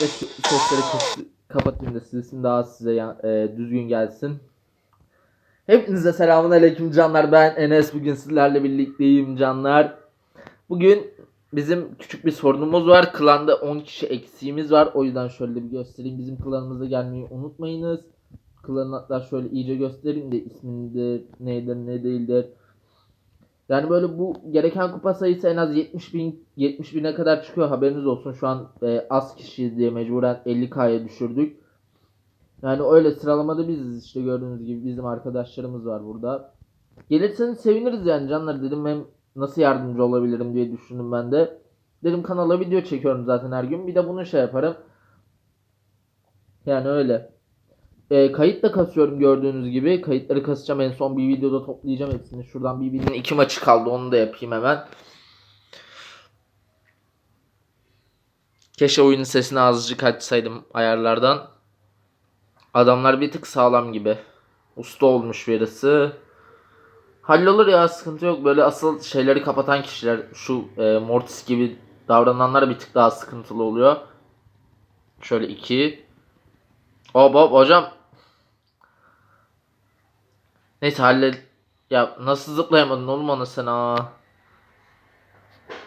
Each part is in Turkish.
Ve sesleri kapatayım da sesim daha size e, düzgün gelsin. Hepinize selamun aleyküm canlar. Ben Enes. Bugün sizlerle birlikteyim canlar. Bugün bizim küçük bir sorunumuz var. Klanda 10 kişi eksiğimiz var. O yüzden şöyle bir göstereyim. Bizim klanımıza gelmeyi unutmayınız. Klanı hatta şöyle iyice göstereyim de ismindir, nedir, ne değildir. Yani böyle bu gereken kupa sayısı en az 70 bin 70 bine kadar çıkıyor haberiniz olsun. Şu an e, az kişiyiz diye mecburen 50k'ya düşürdük. Yani öyle sıralamada biziz işte gördüğünüz gibi bizim arkadaşlarımız var burada. Gelirseniz seviniriz yani canlar dedim hem nasıl yardımcı olabilirim diye düşündüm ben de. Dedim kanala video çekiyorum zaten her gün bir de bunu şey yaparım. Yani öyle. E, kayıt da kasıyorum gördüğünüz gibi. Kayıtları kasacağım en son bir videoda toplayacağım hepsini. Şuradan BB'nin iki maçı kaldı onu da yapayım hemen. Keşke oyunun sesini azıcık açsaydım ayarlardan. Adamlar bir tık sağlam gibi. Usta olmuş birisi. Hallolur ya sıkıntı yok. Böyle asıl şeyleri kapatan kişiler şu e, Mortis gibi davrananlar bir tık daha sıkıntılı oluyor. Şöyle iki. Hop hop hocam. Neyse hallet. Ya nasıl zıplayamadın oğlum ona sen ha?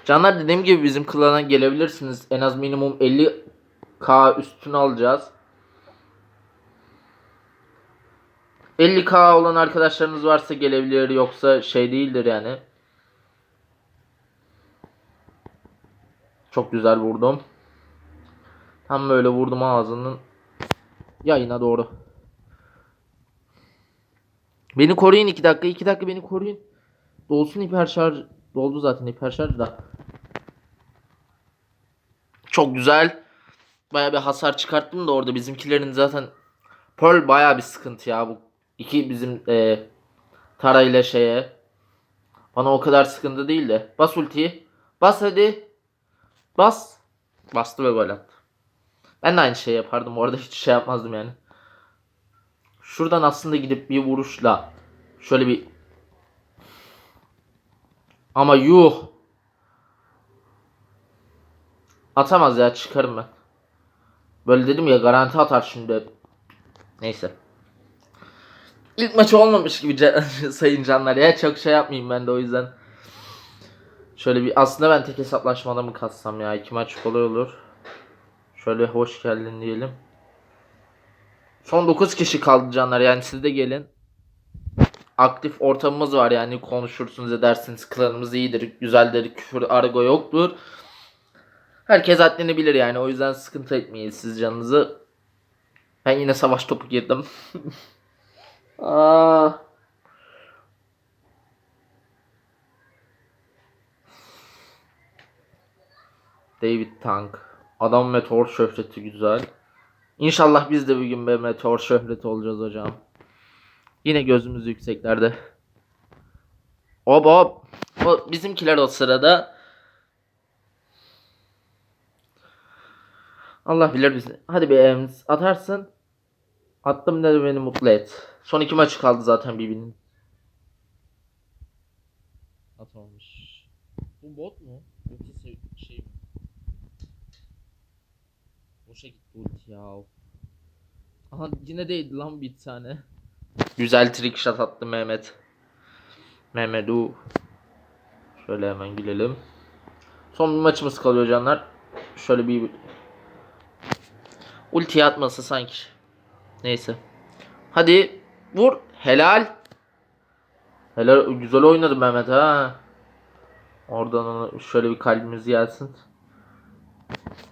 Canlar dediğim gibi bizim klana gelebilirsiniz. En az minimum 50k üstüne alacağız. 50k olan arkadaşlarınız varsa gelebilir yoksa şey değildir yani. Çok güzel vurdum. Tam böyle vurdum ağzının yayına doğru. Beni koruyun 2 dakika 2 dakika beni koruyun. Dolsun hiper şarj. Doldu zaten hiper şarj da. Çok güzel. Baya bir hasar çıkarttım da orada bizimkilerin zaten Pearl baya bir sıkıntı ya bu. iki bizim e, Tara ile şeye. Bana o kadar sıkıntı değil de. Bas ultiyi. Bas hadi. Bas. Bastı ve gol attı. Ben de aynı şey yapardım. Orada hiç şey yapmazdım yani. Şuradan aslında gidip bir vuruşla şöyle bir ama yuh atamaz ya çıkarım ben. Böyle dedim ya garanti atar şimdi. Neyse. İlk maçı olmamış gibi ca- sayın canlar ya çok şey yapmayayım ben de o yüzden. Şöyle bir aslında ben tek hesaplaşmada mı katsam ya iki maç kolay olur. Şöyle hoş geldin diyelim. Son 9 kişi kaldı canlar yani siz de gelin. Aktif ortamımız var yani konuşursunuz edersiniz klanımız iyidir güzeldir küfür argo yoktur. Herkes haddini bilir yani o yüzden sıkıntı etmeyin siz canınızı. Ben yine savaş topu girdim. Aa. David Tank. Adam meteor şöhreti güzel. İnşallah biz de bir gün bir meteor şöhreti olacağız hocam. Yine gözümüz yükseklerde. Hop hop. Bizimkiler o sırada. Allah bilir bizi. Hadi bir Ems atarsın. Attım dedi beni mutlu et. Son iki maçı kaldı zaten birbirinin. Atamamış. Bu bot mu? Yoksa se- şey mi? Boşa gitti ulti ya. Aha yine değdi lan bir tane. Güzel trick shot attı Mehmet. Mehmedu. Şöyle hemen gülelim. Son bir maçımız kalıyor canlar. Şöyle bir ulti atması sanki. Neyse. Hadi vur. Helal. Helal güzel oynadı Mehmet ha. Oradan şöyle bir kalbimiz gelsin.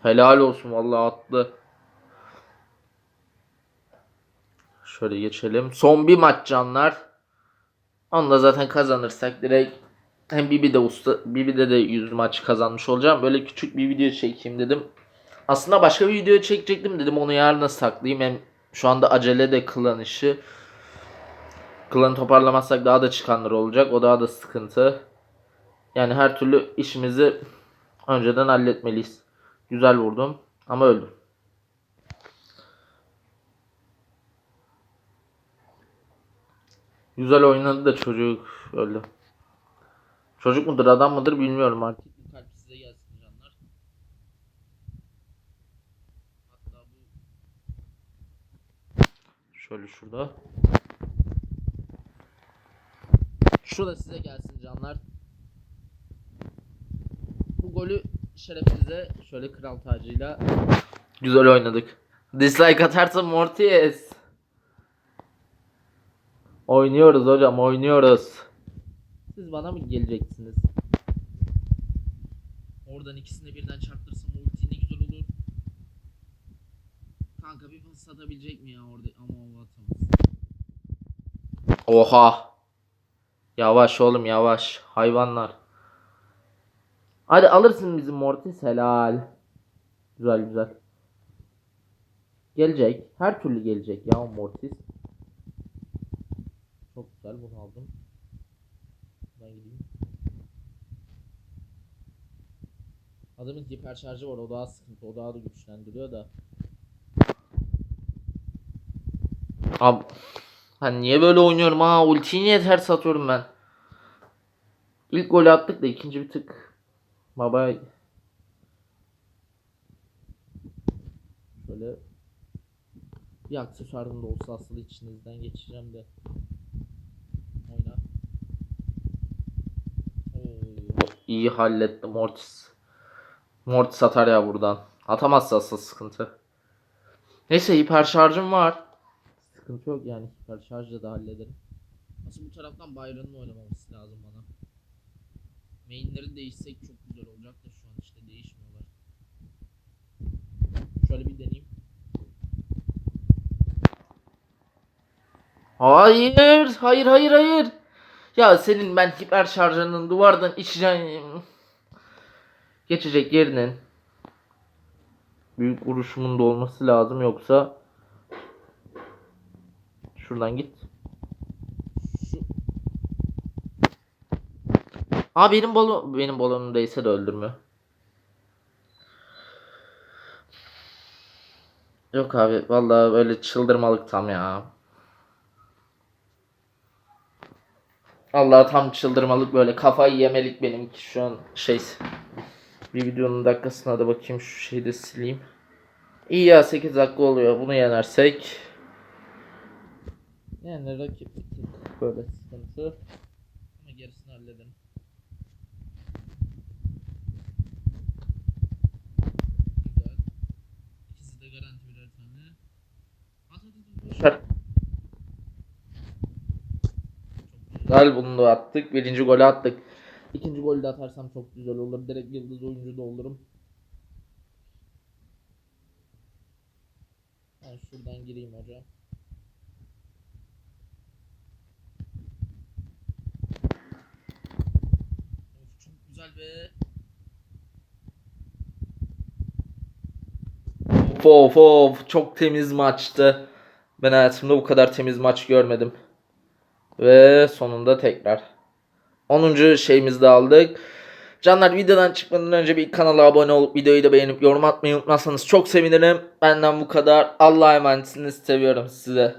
Helal olsun vallahi attı. Şöyle geçelim. Son bir maç canlar. Onu da zaten kazanırsak direkt hem Bibi'de usta Bibi'de de 100 maç kazanmış olacağım. Böyle küçük bir video çekeyim dedim. Aslında başka bir video çekecektim dedim onu yarına saklayayım. Hem şu anda acele de klan işi. Klanı toparlamazsak daha da çıkanlar olacak. O daha da sıkıntı. Yani her türlü işimizi önceden halletmeliyiz. Güzel vurdum ama öldüm. Güzel oynadı da çocuk öldü. Çocuk mudur adam mıdır bilmiyorum artık. Şöyle şurada. Şurada size gelsin canlar. Bu golü şerefinize şöyle kral tacıyla güzel oynadık. Dislike atarsa Mortis. Oynuyoruz hocam oynuyoruz. Siz bana mı geleceksiniz? Oradan ikisini birden çarptırsam ulti ne güzel olur. Kanka bir pas atabilecek mi ya orada ama o atamaz. Oha. Yavaş oğlum yavaş. Hayvanlar. Hadi alırsın bizim Mortis helal. Güzel güzel. Gelecek. Her türlü gelecek ya Mortis. Güzel bunu aldım. Ben gideyim. Adamın hiper şarjı var o daha sıkıntı o daha da güçlendiriyor da. Abi ben niye böyle oynuyorum ha ultiyi niye ters atıyorum ben. İlk golü attık da ikinci bir tık. Baba Şöyle bir aksesuarım da olsa aslında içinizden geçeceğim de. İyi halletti Mortis. Mortis atar ya buradan. Atamazsa asıl sıkıntı. Neyse hiper şarjım var. Sıkıntı yok yani hiper şarjla da hallederim. Aslında bu taraftan Byron'un oynamaması lazım bana. Mainleri değişsek çok güzel olacak da şu an işte değişmiyorlar. Şöyle bir deneyeyim. Hayır, hayır, hayır, hayır. Ya senin ben hiper şarjının duvardan içeceğim. Geçecek yerinin büyük vuruşumun da olması lazım yoksa şuradan git. Aa benim balon benim balonum değse de öldürmüyor. Yok abi vallahi böyle çıldırmalık tam ya. Allah tam çıldırmalık böyle kafayı yemelik benimki şu an şey bir videonun dakikasına da bakayım şu şeyi de sileyim. İyi ya 8 dakika oluyor bunu yenersek. Yani rakip böyle sıkıntı. Ama gerisini hallederim. Güzel. İkisi de garanti birer tane. At at at. Boşver. Çok güzel bunu da attık. Birinci golü attık. İkinci golü de atarsam çok güzel olur. Direkt yıldız oyuncu da olurum. Ben şuradan gireyim hocam. Of çok güzel be. Of of of çok temiz maçtı. Ben hayatımda bu kadar temiz maç görmedim. Ve sonunda tekrar. 10. şeyimizi de aldık. Canlar videodan çıkmadan önce bir kanala abone olup videoyu da beğenip yorum atmayı unutmazsanız çok sevinirim. Benden bu kadar. Allah'a emanetsiniz. Seviyorum sizi.